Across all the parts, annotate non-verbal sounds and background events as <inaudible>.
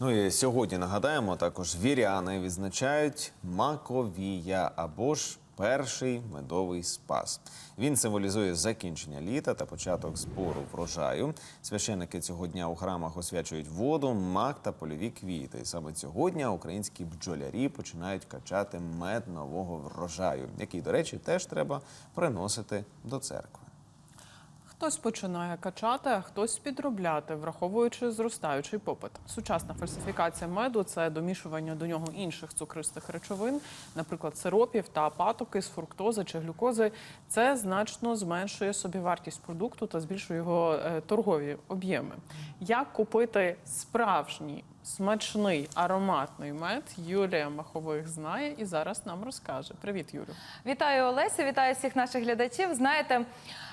Ну і сьогодні нагадаємо, також віряни відзначають Маковія або ж перший медовий спас. Він символізує закінчення літа та початок збору врожаю. Священники цього дня у храмах освячують воду, мак та польові квіти. Саме цього дня українські бджолярі починають качати мед нового врожаю, який, до речі, теж треба приносити до церкви. Хтось починає качати, а хтось підробляти, враховуючи зростаючий попит. Сучасна фальсифікація меду це домішування до нього інших цукристих речовин, наприклад, сиропів та патоки з фруктози чи глюкози. Це значно зменшує собівартість продукту та збільшує його е, торгові об'єми. Як купити справжній смачний ароматний мед? Юлія Махових знає і зараз нам розкаже. Привіт, Юлю. Вітаю Олеся, вітаю всіх наших глядачів. Знаєте,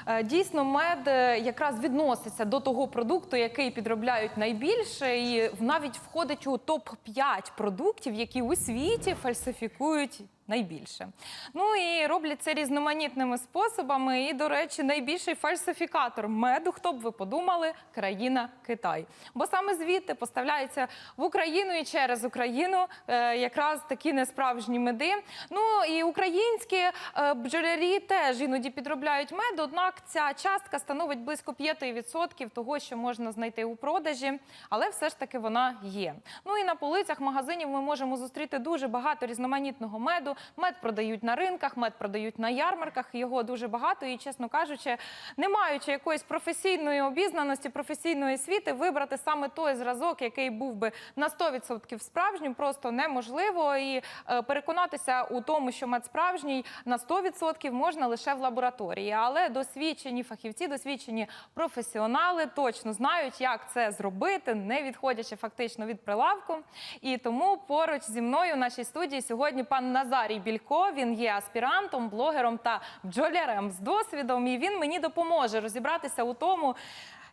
е, дійсно, мед е, якраз відноситься до того продукту, який підробляють найбільше, і навіть входить у топ 5 продуктів, які у світі фальсифікують. Найбільше. Ну і роблять це різноманітними способами. І, до речі, найбільший фальсифікатор меду, хто б ви подумали, країна Китай. Бо саме звідти поставляються в Україну і через Україну е, якраз такі несправжні меди. Ну і українські е, бджолярі теж іноді підробляють мед, однак ця частка становить близько 5% того, що можна знайти у продажі, але все ж таки вона є. Ну і на полицях магазинів ми можемо зустріти дуже багато різноманітного меду. Мед продають на ринках, мед продають на ярмарках. Його дуже багато. І, чесно кажучи, не маючи якоїсь професійної обізнаності, професійної освіти, вибрати саме той зразок, який був би на 100% справжнім, просто неможливо. І е, переконатися у тому, що мед справжній на 100% можна лише в лабораторії. Але досвідчені фахівці, досвідчені професіонали точно знають, як це зробити, не відходячи фактично від прилавку. І тому поруч зі мною в нашій студії сьогодні пан Назарій Білько. Він є аспірантом, блогером та бджолярем з досвідом. І він мені допоможе розібратися у тому.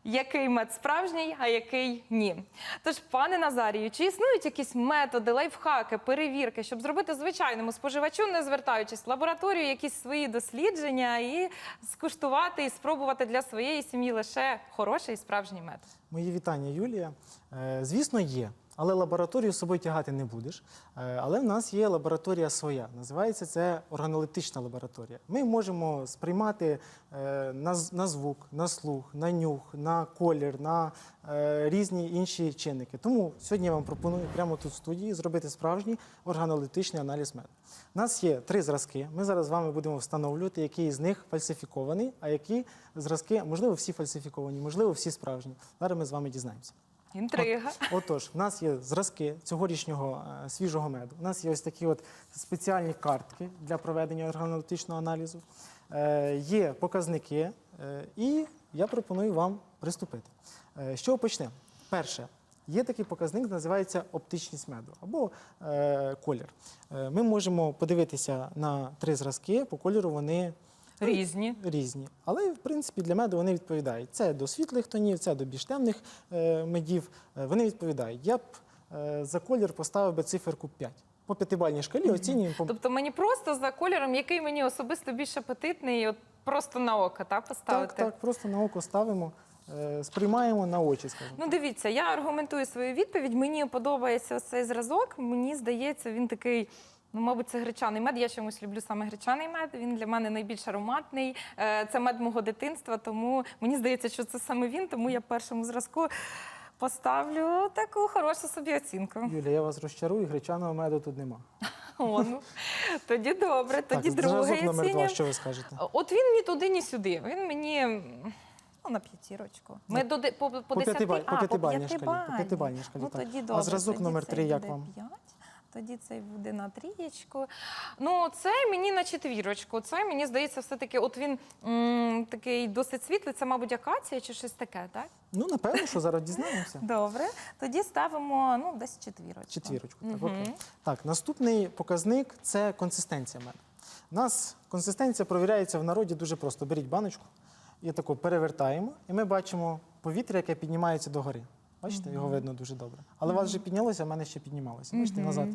Який мед справжній, а який ні. Тож, пане Назарію, чи існують якісь методи, лайфхаки, перевірки, щоб зробити звичайному споживачу, не звертаючись в лабораторію, якісь свої дослідження і скуштувати і спробувати для своєї сім'ї лише хороший і справжній мед? Мої вітання, Юлія. Е, Звісно, є. Але лабораторію з собою тягати не будеш. Е, Але в нас є лабораторія своя. Називається це органолептична лабораторія. Ми можемо сприймати е, на, звук, на слух, на нюх, на колір, на е, різні інші чинники. Тому сьогодні я вам пропоную прямо тут в студії зробити справжній органолептичний аналіз меду. У нас є три зразки. Ми зараз з вами будемо встановлювати, який з них фальсифікований, а які зразки, можливо, всі фальсифіковані, можливо, всі справжні. Зараз ми з вами дізнаємося. Інтрига. Отож, в нас є зразки цьогорічнього е, свіжого меду. У нас є ось такі от спеціальні картки для проведення органолептичного аналізу. Е, є показники, е, і я пропоную вам приступити. Е, з чого почнемо? Перше. Є такий показник, називається оптичність меду або е, колір. Е, ми можемо подивитися на три зразки, по кольору вони Різні. різні. Але, в принципі, для меду вони відповідають. Це до світлих тонів, це до більш темних е, медів. Е, вони відповідають. Я б е, за колір поставив би циферку 5. По п'ятибальній шкалі оцінюємо. по- Тобто мені просто за кольором, який мені особисто більш апетитний, от просто на око так, поставити. Так, так, просто на око ставимо, сприймаємо на очі, скажімо. Ну, дивіться, я аргументую свою відповідь. Мені подобається цей зразок. Мені здається, він такий. Ну, мабуть, це гречаний мед. Я чомусь люблю саме гречаний мед. Він для мене найбільш ароматний. Е, Це мед мого дитинства, тому мені здається, що це саме він. Тому я першому зразку поставлю таку хорошу собі оцінку. Юля, я вас розчарую, гречаного меду тут нема. <laughs> О, ну, тоді добре, тоді так, другий номер два, що ви скажете? От він ні туди, ні сюди. Він мені ну, на п'ятірочку. Ми до, по, по, По десяти- по п'ятибальній шкалі, по п'ятибальній. шкалі, Ну, тоді А зразок тоді номер три як вам? п'ять, Тоді цей буде на трієчку. Ну, це мені на четвірочку. Це мені здається, все-таки, от він м, такий досить світлий. Це, мабуть, акація чи щось таке, так? Ну, напевно, що зараз дізнаємося. <laughs> Добре. Тоді ставимо ну, десь четвірочку. Четвірочку. Так, окей. так, наступний показник це консистенція меду. У нас консистенція провіряється в народі дуже просто. Беріть баночку і таку перевертаємо, і ми бачимо повітря, яке піднімається догори. Бачите, його видно дуже добре. Але у вас вже піднялося, а в мене ще піднімалося. Бачите, назад.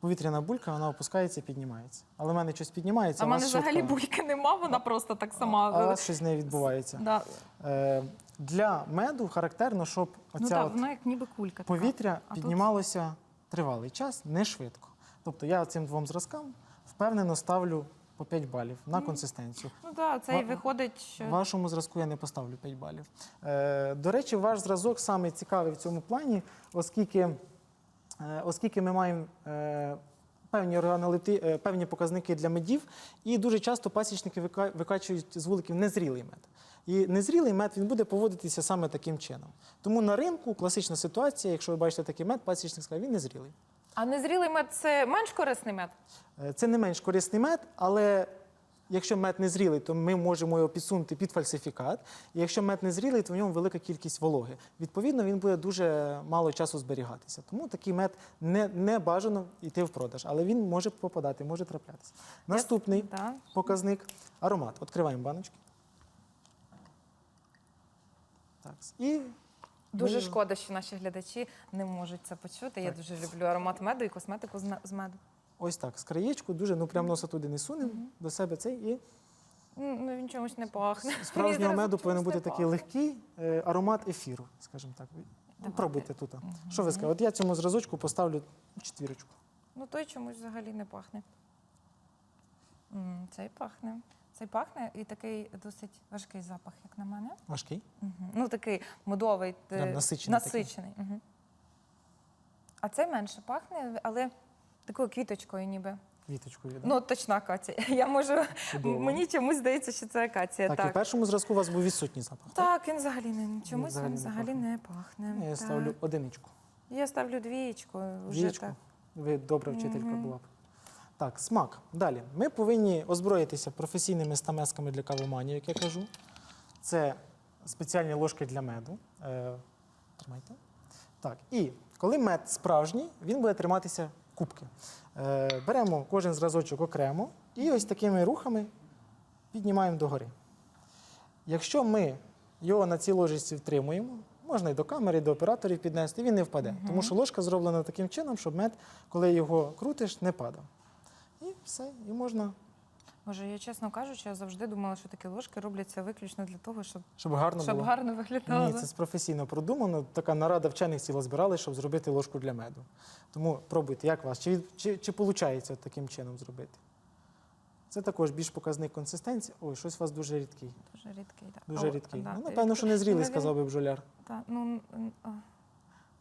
повітряна булька, вона опускається і піднімається. Але в мене щось піднімається, А в мене взагалі швидко- бульки нема, вона просто так сама. А у вас щось з нею відбувається. Да. Е, для меду характерно, щоб Ну так, от вона як ніби кулька. така. повітря А тут- піднімалося тривалий час, не швидко. Тобто я цим двом зразкам впевнено ставлю по 5 балів на консистенцію. Ну так, це і виходить, що Вашому зразку я не поставлю 5 балів. Е, до речі, ваш зразок саме цікавий в цьому плані, оскільки, е, оскільки ми маємо е, певні, органолепти- е, певні показники для медів, і дуже часто пасічники викачують з вуликів незрілий мед. І незрілий мед він буде поводитися саме таким чином. Тому на ринку класична ситуація, якщо ви бачите такий мед, пасічник скаже, він незрілий. А незрілий мед це менш корисний мед. Е, Це не менш корисний мед, але якщо мед не зрілий, то ми можемо його підсунути під фальсифікат. І якщо мед не зрілий, то в ньому велика кількість вологи. Відповідно, він буде дуже мало часу зберігатися. Тому такий мед не, не бажано йти в продаж, але він може попадати, може траплятися. Наступний Да. показник аромат. Відкриваємо баночки. Так. І Дуже шкода, що наші глядачі не можуть це почути. Я дуже люблю аромат меду і косметику з меду. ось так, з краєчку, дуже ну прям носа туди не сунемо до себе цей і Ну, він чомусь не пахне. Справжнього меду повинен бути такий легкий е, аромат ефіру, скажімо так. Ну. Пробуйте тут. Що ви скажете? От я цьому зразочку поставлю четвірочку. Ну той чомусь взагалі не пахне. М, Цей пахне. Цей пахне і такий досить важкий запах, як на мене. Важкий. Мгм. Ну, такий медовий, е, Прям насичений такий. насичений. Мгм. А цей менше пахне, але такою квіточкою ніби. Квіточкою. Да? Ну, точно акація. <laughs> Я можу. Чудово. Мені чомусь здається, що це акація. так, Так, і в першому зразку у вас був відсутній запах. так він взагалі не чомусь взагалі він не пахне. не пахне. Ну, Я Так. ставлю одиничку. Я ставлю двієчку. Вже Двічку. так. Ви добра вчителька Мгм. була б. Так, смак. Далі. Ми повинні озброїтися професійними стамесками для кавоманів, як я кажу. Це спеціальні ложки для меду. Е, тримайте. Так, і коли мед справжній, він буде триматися кубки. Е, беремо кожен зразочок окремо і ось такими рухами піднімаємо догори. Якщо ми його на цій ложечці втримуємо, можна і до камери, і до операторів піднести, він не впаде. Тому що ложка зроблена таким чином, щоб мед, коли його крутиш, не падав. Все, і можна, Може, я чесно кажучи, я завжди думала, що такі ложки робляться виключно для того, щоб, щоб гарно щоб було. гарно виглядало. Ні, це професійно продумано. Така нарада вчених ціла збирали, щоб зробити ложку для меду. Тому пробуйте, як вас? Чи, чи, чи виходить таким чином зробити? Це також більш показник консистенції. Ой, щось у вас дуже рідкий. Дуже рідкий. Так. Дуже О, рідкий. да, ну, напевно, що не зрілий, він- сказав би бджоляр. Та, ну,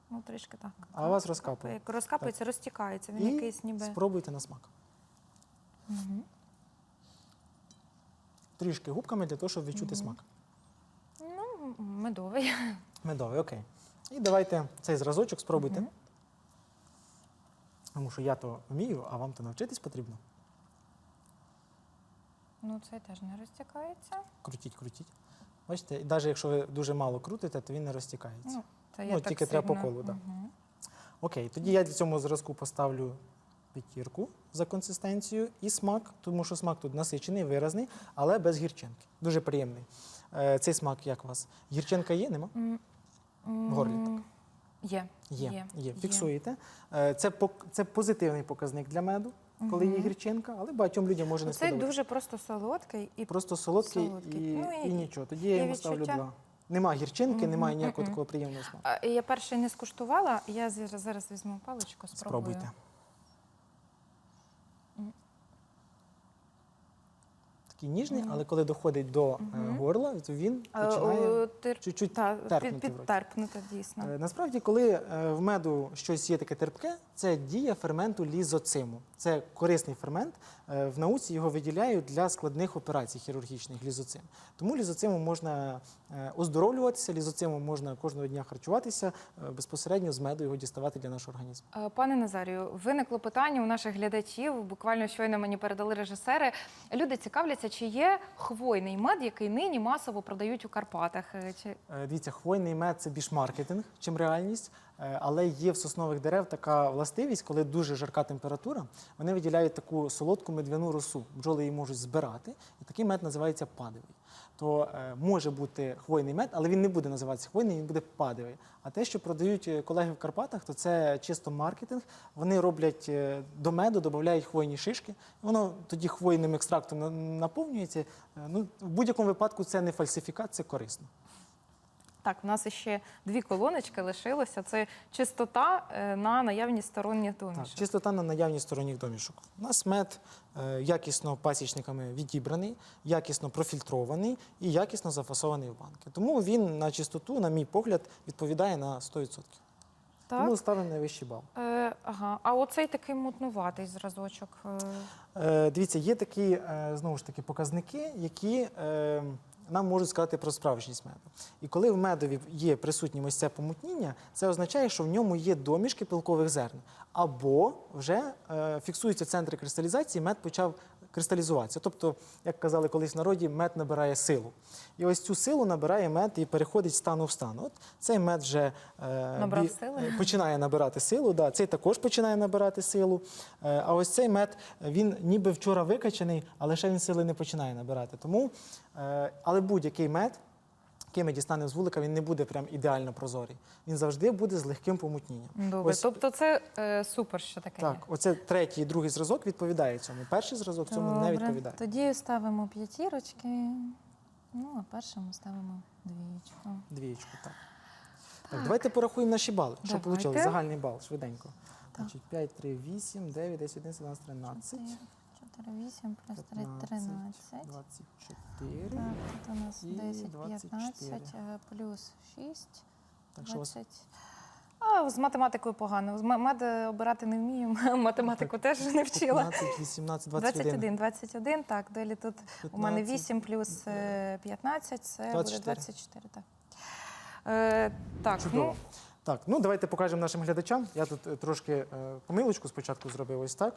ну, трішки так. А у вас розкапує. Як розкапується, розтікається. Він І якийсь ніби. спробуйте на смак. Мгм. Трішки губками для того, щоб відчути смак. Ну, медовий. Медовий, окей. І давайте цей зразочок спробуйте. Мгм. Тому що я то вмію, а вам то навчитись потрібно. Ну, цей теж не розтікається. Крутіть, крутіть. Бачите, навіть якщо ви дуже мало крутите, то він не розтікається. Ну, це Ну, так тільки треба по колу, да. Мгм. Окей, тоді я для цьому зразку поставлю п'ятірку за консистенцію і смак, тому що смак тут насичений, виразний, але без гірчинки. Дуже приємний. Е, цей смак як у вас? Гірчинка є, нема? В горлі м, Є. Є, є. Фіксуєте. Е, Це, пок- це позитивний показник для меду, коли є гірчинка, але багатьом людям може не сподобатися. дуже просто солодкий і Просто солодкий, солодкий. І, Ну, і- і нічого. Тоді я і йому ставлю відчуття. два. Нема гірчинки, немає ніякого такого приємного смаку. А, Я перший не скуштувала. Я зараз візьму паличку, спробую. Спробуйте. Такий ніжний, але коли доходить до е, Мгм. горла, то він починає чуть-чуть терпнути під, підтерпнути, дійсно. Е, Насправді, коли е, в меду щось є таке терпке, це дія ферменту лізоциму. Це корисний фермент. Е, В науці його виділяють для складних операцій хірургічних лізоцим. Тому лізоцимом можна е, оздоровлюватися, лізоцимом можна кожного дня харчуватися, е, безпосередньо з меду його діставати для нашого організму. Е, Пане Назарію, виникло питання у наших глядачів. Буквально щойно мені передали режисери. Люди цікавляться, чи є хвойний мед, який нині масово продають у Карпатах. Е, Чи Е, Дивіться, хвойний мед це більш маркетинг, чим реальність. Е, Але є в соснових дерев така властивість, коли дуже жарка температура, вони виділяють таку солодку медвяну росу. Бджоли її можуть збирати, і такий мед називається падовий. То е, може бути хвойний мед, але він не буде називатися хвойний, він буде падовий. А те, що продають е, колеги в Карпатах, то це чисто маркетинг. Вони роблять е, до меду, додають хвойні шишки. Воно тоді хвойним екстрактом наповнюється. Ну, в будь-якому випадку це не фальсифікат, це корисно. Так, у нас ще дві колоночки лишилося. Це чистота е, на наявність сторонніх Так, домішок. чистота на наявність сторонніх домішок. У нас мед е, якісно пасічниками відібраний, якісно профільтрований і якісно зафасований в банки. Тому він на чистоту, на мій погляд, відповідає на 100%. Так. Тому ставимо найвищий бал. Е, ага. А оцей такий мутнуватий зразочок. е, Е, дивіться, є такі знову ж таки показники, які е, нам можуть сказати про справжність меду. І коли в медові є присутнім ось це помутніння, це означає, що в ньому є домішки пилкових зерн. Або вже е, фіксуються центри кристалізації, мед почав кристалізуватися. Тобто, як казали колись в народі, мед набирає силу. І ось цю силу набирає мед і переходить з стану в стан. От цей мед вже е, бі- <laughs> починає набирати силу. Да, цей також починає набирати силу. Е, А ось цей мед він ніби вчора викачаний, але ще він сили не починає набирати. Тому, е, але будь-який мед, який ми дістанемо з вулика, він не буде прям ідеально прозорий. Він завжди буде з легким помутнінням. Добре. Ось- Тобто це е, супер, що таке Так, є. оце третій і другий зразок відповідає цьому. Перший зразок цьому не відповідає. Тоді ставимо п'ятірочки. Ну, а першому ставимо двієчку. Двієчку, так. Так, давайте порахуємо наші бали. Що Давайте. вийшло? Загальний бал, швиденько. Так. Значить, 5, 3, 8, 9, 10, 11, 12, 13, 4, 8 плюс 3, 15, 13. 24. Так, тут у нас І 10, 15, е, плюс 6, Так що у вас 20. А, з математикою погано. З ма- Мед е, обирати не вмію. <laughs> Математику теж не вчила. 15, 18, 21. 21, 21, так. Далі тут у мене 15, 8 плюс е, 15, це буде 24. 24. Так, е, так Чудово. ну, Так, ну давайте покажемо нашим глядачам. Я тут е, трошки е, помилочку спочатку зробив ось так.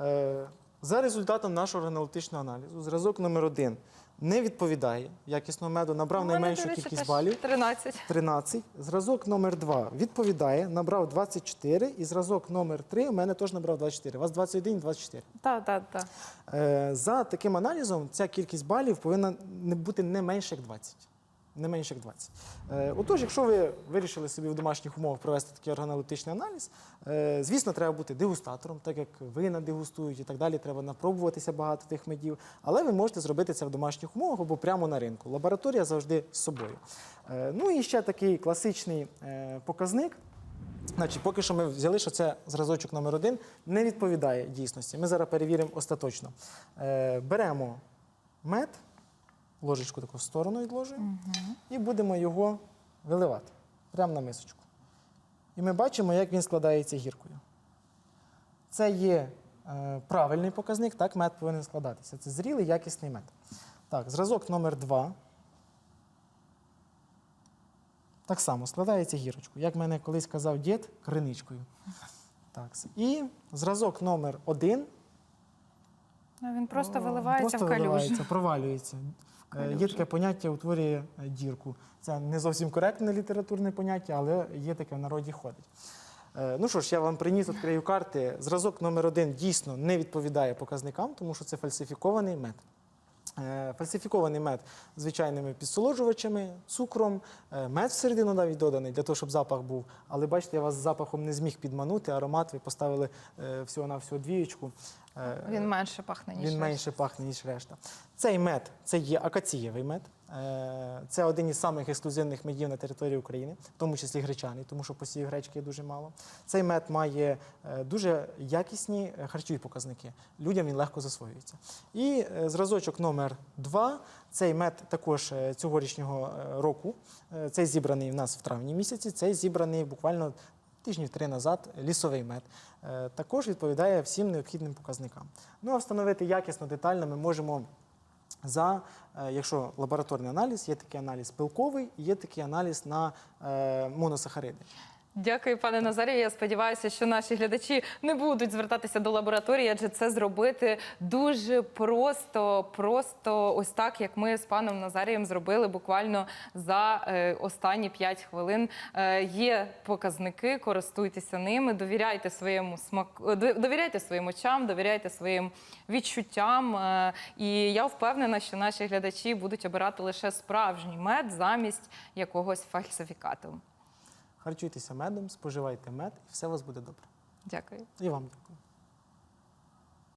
Е, за результатом нашого аналітичного аналізу, зразок номер один не відповідає якісного меду, набрав найменшу кількість балів. 13. 13. Зразок номер 2 відповідає, набрав 24. І зразок номер 3 у мене теж набрав 24. У вас 21 і 24. Так, так, так. За таким аналізом, ця кількість балів повинна бути не менше як 20. Не менше як 20. Е, Отож, якщо ви вирішили собі в домашніх умовах провести такий органолептичний аналіз, е, звісно, треба бути дегустатором, так як вина дегустують і так далі. Треба напробуватися багато тих медів. Але ви можете зробити це в домашніх умовах або прямо на ринку. Лабораторія завжди з собою. Е, Ну і ще такий класичний показник. Значить, поки що ми взяли, що це зразочок номер один не відповідає дійсності. Ми зараз перевіримо остаточно. Беремо мед, ложечку таку в сторону відложуємо, і будемо його виливати прямо на мисочку. І ми бачимо, як він складається гіркою. Це є е, правильний показник, так мед повинен складатися. Це зрілий, якісний мед. Так, зразок номер два. Так само складається гірочкою. Як мене колись казав дід, криничкою. Так. І зразок номер один. Ну, Він просто виливається просто в калюжу. виливається, провалюється. Е, Є таке поняття утворює е, дірку. Це не зовсім коректне літературне поняття, але є таке в народі ходить. Е, Ну що ж, я вам приніс, відкрию карти. Зразок номер один дійсно не відповідає показникам, тому що це фальсифікований мед. Е, Фальсифікований мед звичайними підсолоджувачами, цукром, е, мед всередину навіть доданий для того, щоб запах був. Але бачите, я вас запахом не зміг підманути. Аромат ви поставили е, всього на всього двієчку. Він менше пахне, ніж він решта. менше пахне, ніж решта. Цей мед це є акацієвий мед. Е, Це один із самих ексклюзивних медів на території України, в тому числі гречаний, тому що посів гречки дуже мало. Цей мед має е, дуже якісні е, харчові показники. Людям він легко засвоюється. І зразочок номер два. Цей мед також цьогорічнього року. Цей зібраний в нас в травні місяці. Цей зібраний буквально тижнів три назад лісовий мед. Також відповідає всім необхідним показникам. Ну а встановити якісно, детально ми можемо за, е, якщо лабораторний аналіз, є такий аналіз пилковий, є такий аналіз на е, моносахариди. Дякую, пане Назарію. Я сподіваюся, що наші глядачі не будуть звертатися до лабораторії, адже це зробити дуже просто, просто ось так, як ми з паном Назарієм зробили буквально за е, останні 5 хвилин. Е, є показники, користуйтеся ними, довіряйте своєму смаку, е, довіряйте своїм очам, довіряйте своїм відчуттям. І я впевнена, що наші глядачі будуть обирати лише справжній мед замість якогось фальсифікату. Харчуйтеся медом, споживайте мед, і все у вас буде добре. Дякую. І вам дякую.